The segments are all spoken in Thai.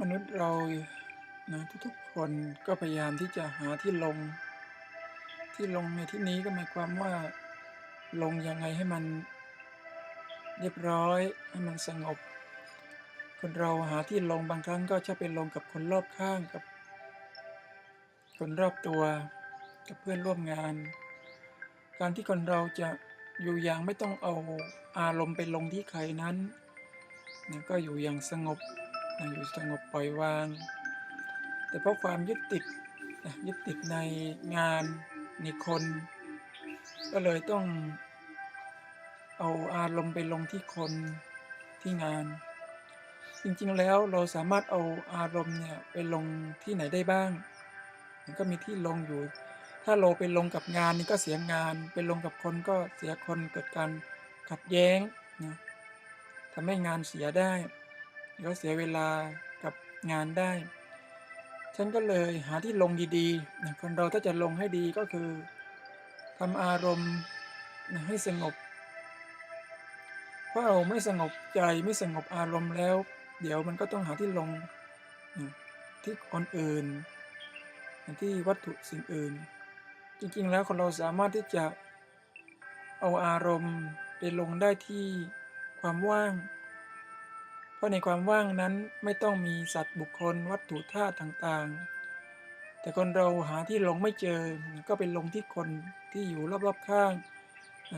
มนุษย์เรานะทุกๆคนก็พยายามที่จะหาที่ลง ที่ลงในที่นี้ก็หมายความว่าลงยังไงให้มันเรียบร้อยให้มันสงบ คนเราหาที่ลงบางครั้งก็จะไปลงกับคนรอบข้างกับ คนรอบตัว กับเพื่อนร่วมงาน การที่คนเราจะอยู่อย่างไม่ต้องเอาอารมณ์ไปลงที่ใครนั้นนะก็อยู่อย่างสงบ นะอยู่สงบปล่อยวาง แต่เพราะความยึดติดนะยึดติดในงานในคน ก็เลยต้องเอาอารมณ์ไปลงที่คนที่งาน จริงๆแล้วเราสามารถเอาอารมณ์เนี่ยไปลงที่ไหนได้บ้าง มันก็มีที่ลงอยู่ ถ้าเราไปลงกับงานนี่ก็เสียงาน ไปลงกับคนก็เสียคนเกิดการขัดแย้งนะทำให้งานเสียได้ แล้วเสียเวลากับงานได้ ฉันก็เลยหาที่ลงดีๆ คนเราถ้าจะลงให้ดีก็คือทำอารมณ์ให้สงบ เพราะเราไม่สงบใจไม่สงบอารมณ์แล้ว เดี๋ยวมันก็ต้องหาที่ลงที่คนอื่น ที่วัตถุสิ่งอื่น จริงๆแล้วคนเราสามารถที่จะเอาอารมณ์ไปลงได้ที่ความว่าง ราะในความว่างนั้นไม่ต้องมีสัตว์บุคคลวัตถุธาตุต่างๆ แต่คนเราหาที่ลงไม่เจอ ก็ไปลงที่คนที่อยู่รอบๆข้าง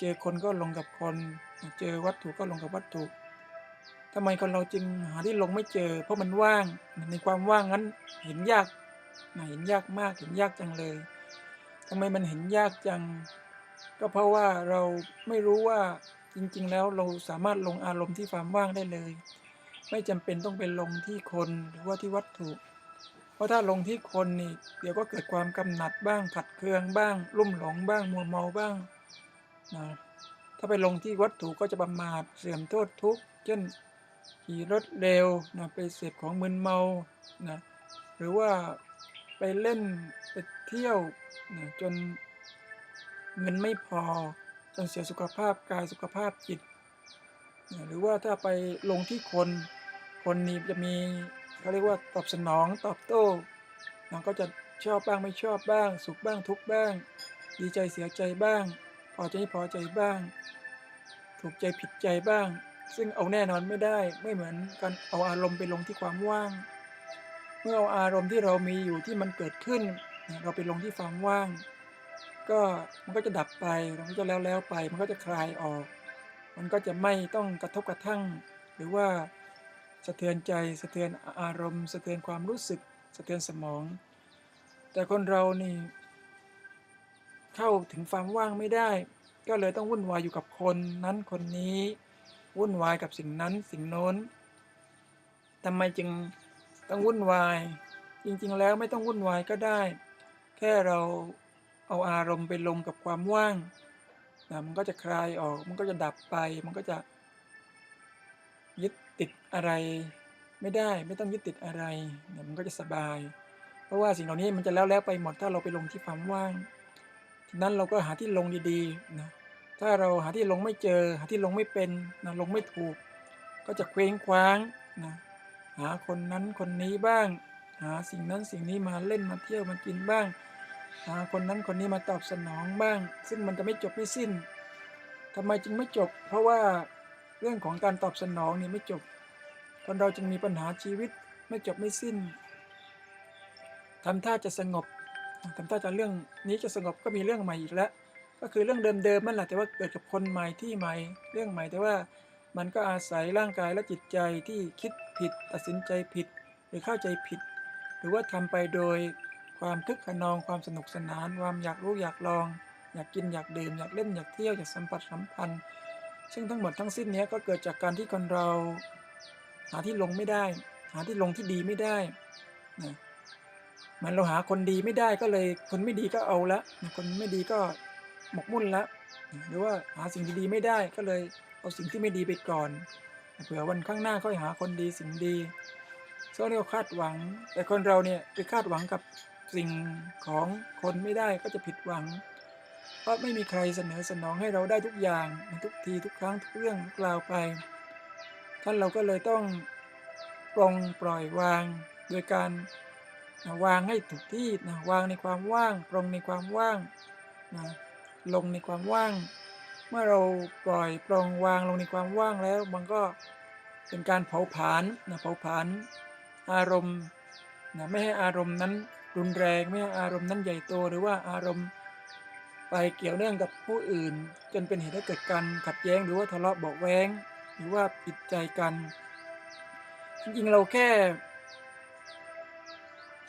เจอคนก็ลงกับคน เจอวัตถุก็ลงกับวัตถุทำไมคนเราจึงหาที่ลงไม่เจอ เพราะมันว่าง ในความว่างนั้นเห็นยากเห็นยากมาก เห็นยากจังเลยทำไมมันเห็นยากจัง ก็เพราะว่าเราไม่รู้ว่าจริง ๆ แล้วเราสามารถลงอารมณ์ที่ความว่างได้เลย ไม่จำเป็นต้องไปลงที่คนหรือว่าที่วัตถุ เพราะถ้าลงที่คนนี่เดี๋ยวก็เกิดความกำหนัดบ้างขัดเคืองบ้าง ลุ่มหลงบ้างมัวเมาบ้างนะถ้าไปลงที่วัตถุก็จะประมาทเสื่อมโทษทุกข์เช่นขี่รถเร็วนะไปเสพของมึนเมานะหรือว่าไปเล่นไปเที่ยวนะจนเงินไม่พอจนเสียสุขภาพกายสุขภาพจิตนะหรือว่าถ้าไปลงที่คน คนนี้จะมีเขาเรียกว่าตอบสนองตอบโต้นะก็จะชอบบ้างไม่ชอบบ้าง สุขบ้างทุกบ้าง ดีใจเสียใจบ้าง พอใจไม่พอใจบ้าง ถูกใจผิดใจบ้าง ซึ่งเอาแน่นอนไม่ได้ไม่เหมือนการเอาอารมณ์ไปลงที่ความว่าง เมื่อเอาอารมณ์ที่เรามีอยู่ที่มันเกิดขึ้น เราไปลงที่ความว่าง ก็มันก็จะดับไปมันก็จะแล้วแล้วไป มันก็จะคลายออก มันก็จะไม่ต้องกระทบกระทั่ง หรือว่า สะเทือนใจ สะเทือนอารมณ์ สะเทือนความรู้สึก สะเทือนสมอง แต่คนเรานี่ เข้าถึงความว่างไม่ได้ ก็เลยต้องวุ่นวายอยู่กับคนนั้นคนนี้ วุ่นวายกับสิ่งนั้นสิ่งโน้นทำไมจึงต้องวุ่นวาย จริงๆแล้วไม่ต้องวุ่นวายก็ได้ แค่เราเอาอารมณ์ไปลงกับความว่างนะมันก็จะคลายออก มันก็จะดับไป มันก็จะ ยึดติดอะไรไม่ได้ไม่ต้องยึดติดอะไรเนะมันก็จะสบาย เพราะว่าสิ่งเหล่านี้มันจะแล้วแล้วไปหมดถ้าเราไปลงที่ความว่างทีนั้นเราก็หาที่ลงดีๆนะถ้าเราหาที่ลงไม่เจอ หาที่ลงไม่เป็นนะลงไม่ถูก ก็จะเคว้งคว้างนะหาคนนั้นคนนี้บ้าง หาสิ่งนั้นสิ่งนี้มาเล่นมาเที่ยวมากินบ้าง หาคนนั้นคนนี้มาตอบสนองบ้าง ซึ่งมันจะไม่จบไม่สิ้นทำไมจึงไม่จบ เพราะว่า เรื่องของการตอบสนองนี่ไม่จบ คนเราจึงมีปัญหาชีวิตไม่จบไม่สิ้นทำท่าจะสงบทำท่าจะเรื่องนี้จะสงบก็มีเรื่องใหม่อีกแล้ว ก็คือเรื่องเดิมๆนั่นแหละแต่ว่าเกิดกับคนใหม่ที่ใหม่ เรื่องใหม่แต่ว่ามันก็อาศัยร่างกายและจิตใจที่คิดผิด ตัดสินใจผิด หรือเข้าใจผิด หรือว่าทำไปโดยความคึกขนองความสนุกสนาน ความอยากรู้อยากลอง อยากกินอยากดื่มอยากเล่นอยากเที่ยวอยากสัมผัสสัมพันธ์ ซึ่งทั้งหมดทั้งสิ้นเนี้ยก็เกิดจากการที่คนเรา หาที่ลงไม่ได้ หาที่ลงที่ดีไม่ได้นะมันเราหาคนดีไม่ได้ก็เลย คนไม่ดีก็เอาละคนไม่ดีก็หมกมุ่นละหรือว่าหาสิ่งดีๆไม่ได้ก็เลยเอาสิ่งที่ไม่ดีไปก่อนเผื่อวันข้างหน้าค่อยหาคนดีสิ่งดีก็เรียกว่าคาดหวัง แต่คนเราเนี่ยไปคาดหวังกับสิ่งของคนไม่ได้ก็จะผิดหวัง เพราะไม่มีใครเสนอสนองให้เราได้ทุกอย่างในทุกทีทุกครั้งทุกเรื่องทุกราวไป ท่านเราก็เลยต้องปลงปล่อยวาง โดยการนะวางให้ถูกที่นะวางในความว่างปลงในความว่างนะลงในความว่าง เมื่อเราปล่อยปลงวางลงในความว่างแล้วมันก็เป็นการเผาผลาญนะเผาผลาญอารมณ์นะไม่ให้อารมณ์นั้นรุนแรงไม่ให้อารมณ์นั้นใหญ่โตหรือว่าอารมณ์ ไปเกี่ยวเนื่องกับผู้อื่น จนเป็นเหตุให้เกิดการขัดแย้งหรือว่าทะเลาะเบาแวงหรือว่าผิดใจกัน จริงๆเราแค่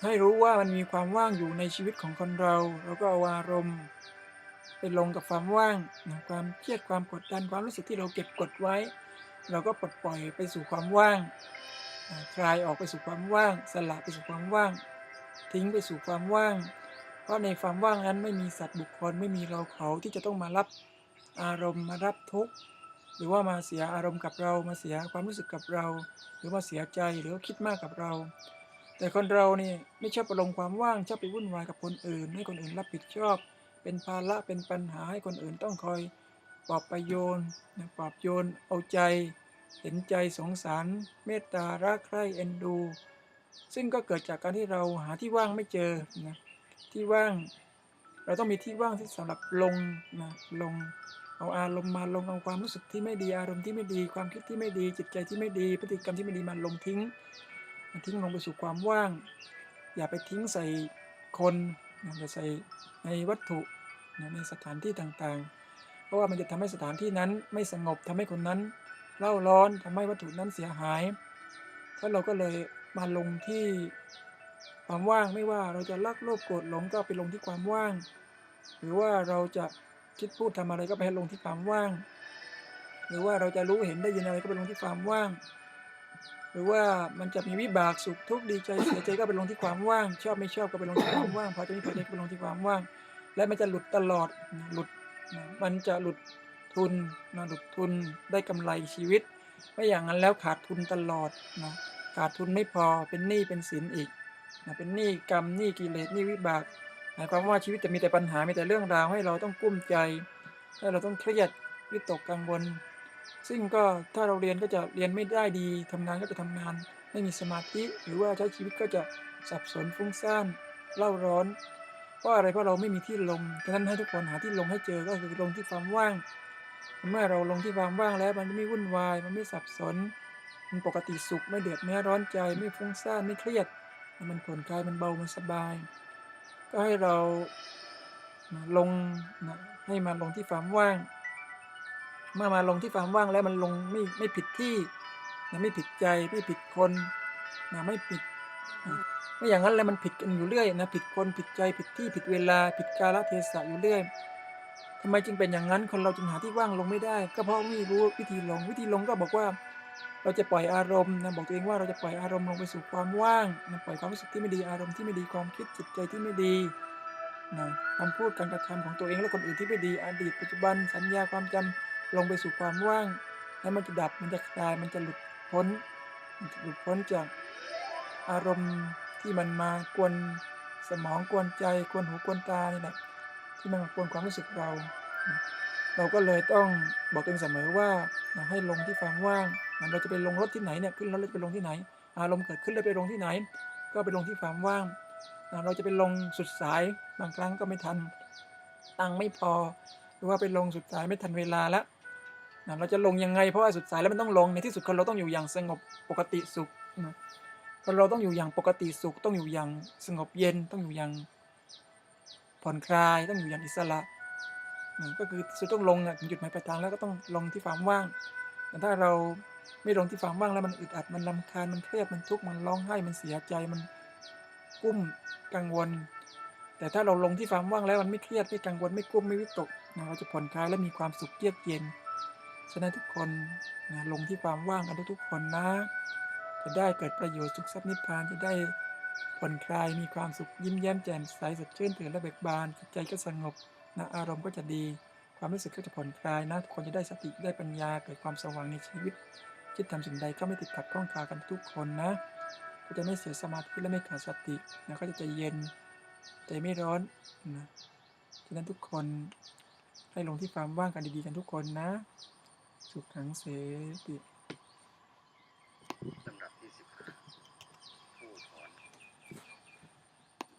ให้รู้ว่ามันมีความว่างอยู่ในชีวิตของคนเรา แล้วก็เอาอารมณ์ไปลงกับความว่างความเครียดความกดดันความรู้สึกที่เราเก็บกดไว้ เราก็ปลดปล่อยไปสู่ความว่างคลายออกไปสู่ความว่าง สละไปสู่ความว่าง ทิ้งไปสู่ความว่าง ราะในความว่างนั้นไม่มีสัตว์บุคคลไม่มีเราเขาที่จะต้องมารับอารมณ์มารับทุกข์หรือว่ามาเสียอารมณ์กับเรามาเสียความรู้สึกกับเรา หรือว่าเสียใจหรือว่าคิดมากกับเรา แต่คนเรานี่ไม่ชอบประลงความว่างชอบไปวุ่นวายกับคนอื่น ให้คนอื่นรับผิดชอบ เป็นภาระเป็นปัญหาให้คนอื่นต้องคอยปลอบประโยนปลอบโยนเอาใจ เห็นใจสงสาร เมตตารักใคร่เอ็นดู ซึ่งก็เกิดจากการที่เราหาที่ว่างไม่เจอนะ ที่ว่าง เราต้องมีที่ว่างที่สำหรับลงนะลง เอาอารมณ์มาลงเอาความรู้สึกที่ไม่ดีอารมณ์ที่ไม่ดี ความคิดที่ไม่ดี จิตใจที่ไม่ดี พฤติกรรมที่ไม่ดีมันลงทิ้งมันทิ้งลงไปสู่ความว่าง อย่าไปทิ้งใส่คนนะอย่าใส่ในวัตถุในสถานที่ต่างๆ เพราะว่ามันจะทำให้สถานที่นั้นไม่สงบทำให้คนนั้นเล่าร้อนทำให้วัตถุนั้นเสียหายถ้าเราก็เลยมาลงที่ ความว่างไม่ว่าเราจะรักโลภโกรธหลงก็ไปลงที่ความว่าง หรือว่าเราจะคิดพูดทำอะไรก็ไปลงที่ความว่าง หรือว่าเราจะรู้เห็นได้ยินอะไรก็ไปลงที่ความว่าง หรือว่ามันจะมีวิบากสุขทุกข์ดีใจเสียใจก็ไปลงที่ความว่าง ชอบไม่ชอบก็ไปลงที่ความว่างพอใจไม่พอใจก็ไปลงที่ความว่าง และมันจะหลุดตลอดหลุดมันจะหลุดทุนนะหลุดทุนได้กำไรชีวิต ไม่อย่างนั้นแล้วขาดทุนตลอดนะขาดทุนไม่พอเป็นหนี้เป็นสินอีก เป็นหนี้กรรมหนี้กิเลสหนี้วิบากหมายความว่าชีวิตจะมีแต่ปัญหามีแต่เรื่องราวให้เราต้องกุ้มใจให้เราต้องเครียดวิตกกังวล ซึ่งก็ถ้าเราเรียนก็จะเรียนไม่ได้ดีทำงานก็จะทำงาน ไม่มีสมาธิหรือว่าใช้ชีวิตก็จะสับสนฟุ้งซ่านเล่าร้อนเพราะอะไรเพราะเราไม่มีที่ลงฉะนั้นให้ทุกคนหาที่ลงให้เจอก็คือลงที่ความว่าง เมื่อเราลงที่ความว่างแล้วมันไม่วุ่นวาย มันไม่สับสน มันปกติสุขไม่เดือดไม่ร้อนใจไม่ฟุ้งซ่านไม่เครียด มันผ่อนคลายมันเบามันสบาย ก็ให้เรานะลงนะให้มาลงที่ความว่าง เมื่อมาลงที่ความว่างแล้วมันลงไม่ไม่ผิดที่นะไม่ผิดใจไม่ผิดคนนะไม่ผิดนะไม่อย่างนั้นแล้วมันผิดกันอยู่เรื่อยนะผิดคนผิดใจผิดที่ผิดเวลา ผิดกาลเทศะอยู่เรื่อยทำไมจึงเป็นอย่างนั้นคนเราจึงหาที่ว่างลงไม่ได้ ก็เพราะไม่รู้วิธีลงวิธีลงก็บอกว่า เราจะปล่อยอารมณ์นะบอกตัวเองว่าเราจะปล่อยอารมณ์ลงไปสู่ความว่างนะปล่อยความรู้สึกที่ไม่ดีอารมณ์ที่ไม่ดีความคิดจิตใจที่ไม่ดีนะคำพูดการกระทำของตัวเองและคนอื่นที่ไม่ดีอดีตปัจจุบันสัญญาความจำลงไปสู่ความว่างแล้วมันจะดับมันจะคลายมันจะหลุดพ้นมันจะหลุดพ้นจากอารมณ์ที่มันมากวนสมองกวนใจกวนหูกวนตานี่แหละที่มันมากวนความรู้สึกเรา เราก็เลยต้องบอกตัวเองเสมอว่าให้ลงที่ความว่างเราจะไปลงรถที่ไหนเนี่ยขึ้นรถเราจะไปลงที่ไหน อารมณ์เกิดขึ้นแล้วไปลงที่ไหน ก็ไปลงที่ความว่างเราจะไปลงสุดสายบางครั้งก็ไม่ทันตังไม่พอ หรือว่าไปลงสุดสายไม่ทันเวลาแล้วเราจะลงยังไงเพราะว่าสุดสายแล้วมันต้องลงในที่สุดคนเราต้องอยู่อย่างสงบปกติสุขคนเราต้องอยู่อย่างปกติสุข ต้องอยู่อย่างสงบเย็นต้องอยู่อย่างผ่อนคลายต้องอยู่อย่างอิสระ ก็คือสุดต้องลงอะถึงจุดหมายปลายทางแล้วก็ต้องลงที่ความว่าง แต่ถ้าเราไม่ลงที่ความว่างแล้วมันอึดอัดมันลำคาญมันเครียดมันทุกข์มันร้องไห้มันเสียใจมันกุ้มกังวล แต่ถ้าเราลงที่ความว่างแล้วมันไม่เครียดไม่กังวลไม่กุ้มไม่วิตกเราจะผ่อนคลายและมีความสุขเยือกเย็นฉะนั้นทุกคนนะลงที่ความว่างกันทุกๆคนนะ จะได้เกิดประโยชน์สุขทรัพย์นิพพานจะได้ผ่อนคลายมีความสุขยิ้มแย้มแจ่มใสสดชื่นตื่อนและเบิกบานจิตใจก็สงบ นะอารมณ์ก็จะดี ความรู้สึกก็จะผ่อนคลายนะทุกคนจะได้สติได้ปัญญาเกิดความสว่างในชีวิต คิดทำสิ่งใดก็ไม่ติดขัดข้องคากันทุกคนนะก็จะไม่เสียสมาธิและไม่ขาดสตินะก็จะใจเย็นใจไม่ร้อนนะฉะนั้นทุกคนให้ลงที่ความว่างกันดีๆกันทุกคนนะ สุขขังเสติ